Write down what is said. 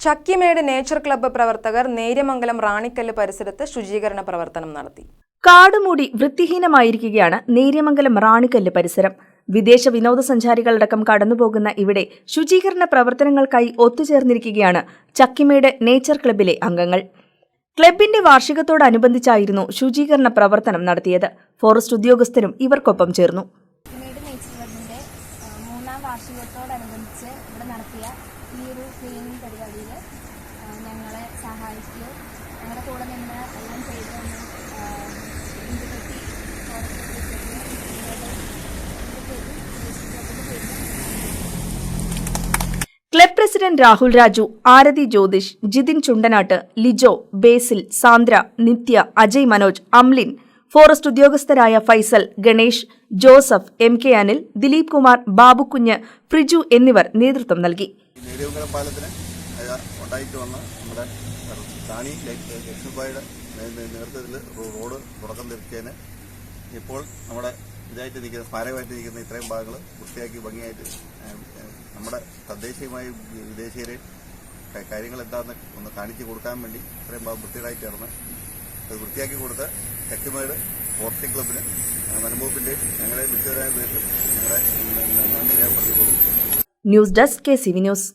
Chakkimedu nature club പ്രവർത്തകർ നേര്യമംഗലം റാണിക്കല്ല് പരിസരത്ത് ശുചീകരണ പ്രവർത്തനം നടത്തി. കാടുമൂടി വൃത്തിഹീനമായിരിക്കുകയാണ് നേര്യമംഗലം റാണിക്കല്ല് പരിസരം. വിദേശ വിനോദസഞ്ചാരികളടക്കം കടന്നുപോകുന്ന ഇവിടെ ശുചീകരണ പ്രവർത്തനങ്ങൾക്കായി ഒത്തുചേർന്നിരിക്കുകയാണ് ചക്കിമേട് നേച്ചർ ക്ലബ്ബിലെ അംഗങ്ങൾ. ക്ലബിന്റെ വാർഷികത്തോടനുബന്ധിച്ചായിരുന്നു ശുചീകരണ പ്രവർത്തനം നടത്തിയത്. ഫോറസ്റ്റ് ഉദ്യോഗസ്ഥരും ഇവർക്കൊപ്പം ചേർന്നു. നേച്ചർ വാർഷികത്തോടനുബന്ധിച്ച് ഇവിടെ നടത്തിയ ഈ ഒരു ക്ലീനിങ് പരിപാടിയിൽ ഞങ്ങളെ സഹായിക്കുകയും ഞങ്ങളുടെ കൂടെ നിന്ന് എല്ലാം ചെയ്തതെന്ന് തന്ന. ഇന്ത്യപ്പറ്റി club president Rahul Raju Arathi Jyothish Jithin Chundanattu Lijo Basil Sandra Nithya Ajay Manoj Amlin forest ഉദ്യോഗസ്ഥരായ Faisal Ganesh Joseph M K Anil Dileep Kumar Babukunju Friju എന്നിവർ നേതൃത്വം നൽകി. ഉണ്ടായിട്ട് വന്ന നമ്മുടെ റാണി ലക്ഷ്മിബായുടെ നേതൃത്വത്തിൽ റോഡ് തുടക്കം ലഭിച്ചതിന് ഇപ്പോൾ നമ്മുടെ ഇതായിട്ട് നിൽക്കുന്ന സ്മാരകമായിട്ട് നിൽക്കുന്ന ഇത്രയും ഭാഗങ്ങൾ വൃത്തിയാക്കി ഭംഗിയായിട്ട് നമ്മുടെ തദ്ദേശീയമായി വിദേശീയരെ കാര്യങ്ങൾ എന്താണെന്ന് ഒന്ന് കാണിച്ചു കൊടുക്കാൻ വേണ്ടി ഇത്രയും ഭാഗം വൃത്തിയായിട്ട് ചേർന്ന് അത് വൃത്തിയാക്കി കൊടുത്ത ചക്കുമേട് സ്പോർട്സിംഗ് ക്ലബിന് വനംവകുപ്പിന്റെ ഞങ്ങളെ വിളിച്ചവരായ പേരിൽ ഞങ്ങളെ നന്ദി രേഖപ്പെടുത്തിക്കൊള്ളുന്നു news desk K C news.